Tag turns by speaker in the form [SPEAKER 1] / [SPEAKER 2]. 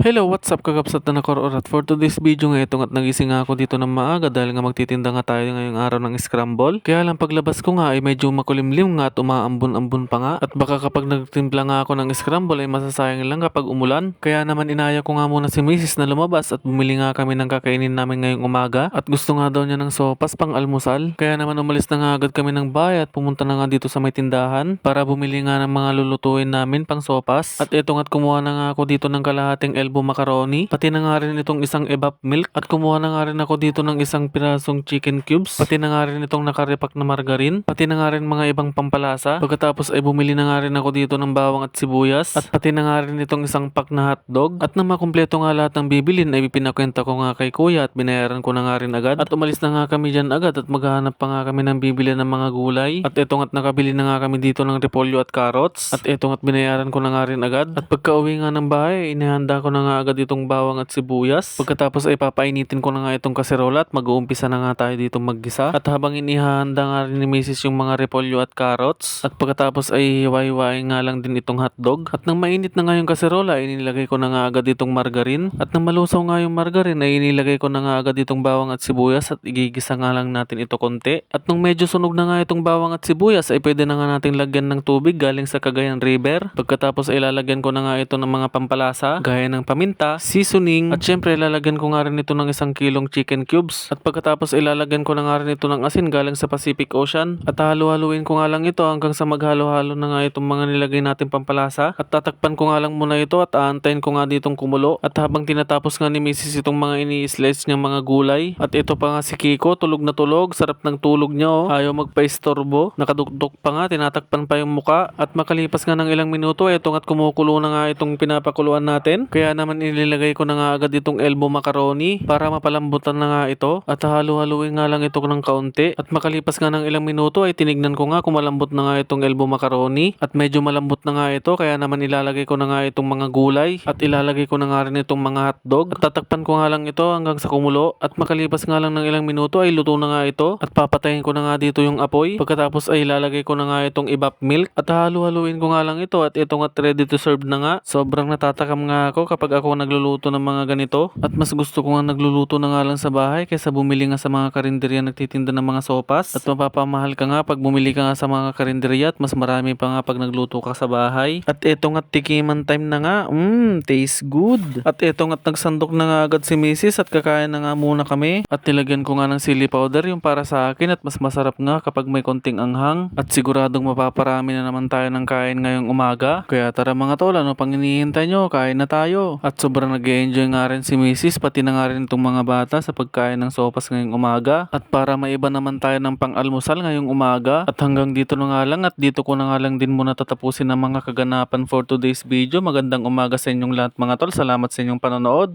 [SPEAKER 1] Hello, what's up kagapsat na nakoroon at for today's video nga itong at nagising ako dito ng maaga dahil nga magtitinda nga tayo ngayong araw ng scramble. Kaya lang paglabas ko nga ay medyo makulimlim nga at umaambon-ambon pa nga at baka kapag nagtimpla nga ako ng scramble ay masasayang lang kapag umulan. Kaya naman inaya ko nga muna si Mrs. na lumabas at bumili nga kami ng kakainin namin ngayong umaga at gusto nga daw niya ng sopas pang almusal. Kaya naman umalis na nga agad kami ng bahay at pumunta na nga dito sa may tindahan para bumili nga ng mga lulutuin namin pang sopas. At ito nga't kumuha na nga ako dito ng kalahating elbow macaroni, pati na nga rin itong isang evap milk at kumuha na nga rin ako dito ng isang pirasong chicken cubes, pati na nga rin itong nakarepak na margarin, pati na nga rin mga ibang pampalasa. Pagkatapos ay bumili na nga rin ako dito ng bawang at sibuyas at pati na nga rin itong isang pack na hotdog at nang makumpleto nga lahat ng bibilin ay pinakwenta ko nga kay kuya at binayaran ko na nga rin agad at umalis na nga kami dyan agad at maghahanap pa nga kami ng bibili ng mga gulay at ito nga't nakabili na nga kami dito ng repolyo at carrots at ito nga't binayaran ko na nga rin agad at pagka uwi nga ng bahay inihanda ko na nga agad itong bawang at sibuyas. Pagkatapos ay papainitin ko na nga itong kaserola at mag-uumpisa na nga tayo dito maggisa. At habang inihanda nga rin ni Mrs. yung mga repolyo at carrots at pagkatapos ay hiwa-hiwain nga lang din itong hotdog. At nang mainit na nga yung kaserola ay inilagay ko na nga agad itong margarin at nang malusaw nga yung margarin ay inilagay ko na nga agad itong bawang at sibuyas at igigisa nga lang natin ito konti. At nung medyo sunog na nga itong bawang at sibuyas ay pwede na nga nating lagyan ng tubig galing sa Cagayan River. Pagkatapos ay lalagyan ko na nga ito ng mga pampalasa gaya ng paminta, seasoning at syempre lalagyan ko nga rin ito ng isang kilong chicken cubes. At pagkatapos ay lalagyan ko na nga rin ito ng asin galing sa Pacific Ocean. At halu-haluin ko nga lang ito hanggang sa maghalo-halo na nga itong mga nilagay natin pampalasa. At tatakpan ko nga lang muna ito at aantayin ko nga ditong kumulo. At habang tinatapos nga ni Mrs. itong mga ini-slice niyang mga gulay. At ito pa nga si Kiko tulog na tulog. Sarap ng tulog niya oh. Ayaw magpa-istorbo. Pa nga tinatakpan pa yung muka. At makalipas nga ng ilang minuto eto nga't kumukulo na nga itong pinapakuluan natin. Kaya naman inilagay ko na nga agad itong elbow macaroni para mapalambutan na nga ito. At halu-haluin nga lang ito ng kaunti. At makalipas nga ng ilang minuto ay tinignan ko nga kung malambot na nga itong elbow macaroni. At medyo malambot na nga ito kaya naman ilalagay ko na nga itong mga gulay. At ilalagay ko na nga rin itong mga hotdog. At tatakpan ko nga lang ito hanggang sa kumulo. At makalipas nga lang ng ilang minuto ay luto na nga ito. At papatayin ko na nga dito yung apoy. Pagkatapos ay ilalagay ko na nga itong ibap milk. At halu-haluin ko nga lang ito. At ito nga ready to serve na nga. Sobrang natatakam nga ako kapag ako nagluluto ng mga ganito at mas gusto ko nga nagluluto na nga lang sa bahay kaysa bumili nga sa mga karinderya nagtitinda ng mga sopas. At mapapamahal ka nga pag bumili ka nga sa mga karinderya at mas marami pa nga pag nagluto ka sa bahay. At ito nga tikiman time na nga. Mmm taste good. At ito nga nagsandok na nga agad si Mrs. at kakain na nga muna kami. At nilagyan ko nga ng chili powder yung para sa akin at mas masarap nga kapag may konting anghang. At siguradong mapaparami na naman tayo ng kain ngayong umaga. Kaya tara mga tol ano pang hinihintay nyo? Kain na at sobrang nag enjoy nga rin si Mrs. pati na nga rin itong mga bata sa pagkain ng sopas ngayong umaga. At para maiba naman tayo ng pang-almusal ngayong umaga at hanggang dito na nga lang at dito ko na nga lang din muna tatapusin ang mga kaganapan for today's video. Magandang umaga sa inyong lahat mga tol. Salamat sa inyong panonood